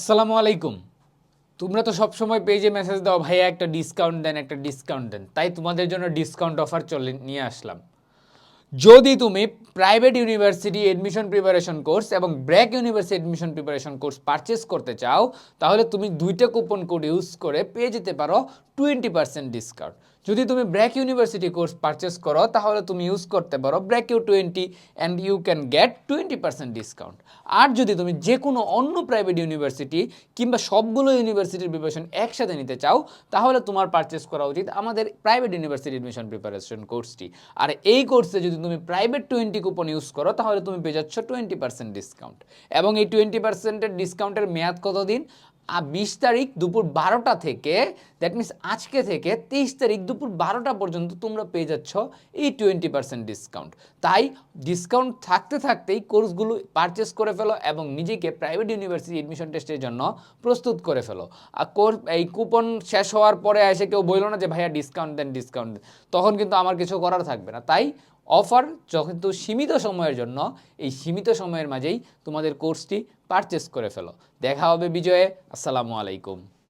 আসসালামু আলাইকুম। তোমরা তো সবসময় পেজে মেসেজ দাও, ভাইয়া একটা ডিসকাউন্ট দেন, একটা ডিসকাউন্ট দেন। তাই তোমাদের জন্য ডিসকাউন্ট অফার চলে, নিয়ে আসলাম। যদি তুমি private university admission preparation course এবং BRAC university admission preparation course purchase করতে চাও, তাহলে তুমি দুইটা কুপন কোড ইউজ করে পেয়ে যেতে পারো টোয়েন্টি পার্সেন্ট ডিসকাউন্ট যদি তুমি ব্র্যাক ইউনিভার্সিটি কোর্স পারচেস করো, তাহলে তুমি ইউজ করতে পারো BRAC U twenty and you can get twenty percent discount আর যদি তুমি যে কোনো অন্য প্রাইভেট ইউনিভার্সিটি কিংবা সবগুলো ইউনিভার্সিটির প্রিপারেশন একসাথে নিতে চাও, তাহলে তোমার পারচেস করা উচিত আমাদের প্রাইভেট ইউনিভার্সিটি এডমিশন প্রিপারেশন কোর্সটি আর এই কোর্সে যদি তুমি প্রাইভেট টোয়েন্টি কুপন ইউজ করো, তাহলে তুমি পেয়ে যাচ্ছ টোয়েন্টি পার্সেন্ট ডিসকাউন্ট এবং এই টোয়েন্টি পার্সেন্টের ডিসকাউন্টের মেয়াদ কতদিন? বিশ তারিখ দুপুর বারোটা থেকে দ্যাট মিনস আজকে থেকে তেইশ তারিখ দুপুর বারোটা পর্যন্ত তোমরা পেয়ে যাচ্ছ এই টোয়েন্টি পার্সেন্ট ডিসকাউন্ট তাই ডিসকাউন্ট থাকতে থাকতেই কোর্সগুলো পারচেস করে ফেলো এবং নিজেকে প্রাইভেট ইউনিভার্সিটি এডমিশন টেস্টের জন্য প্রস্তুত করে ফেলো। আর কোর্স এই কুপন শেষ হওয়ার পরে এসে কেউ বলল না যে, ভাইয়া ডিসকাউন্ট দেন ডিসকাউন্ট দেন। তখন কিন্তু আমার কিছু করার থাকবে না। তাই অফার কিন্তু সীমিত সময়ের জন্য, এই সীমিত সময়ের মাঝেই তোমাদের কোর্সটি পারচেস করে ফেলো। দেখা হবে বিজয়ে। আসসালামু আলাইকুম।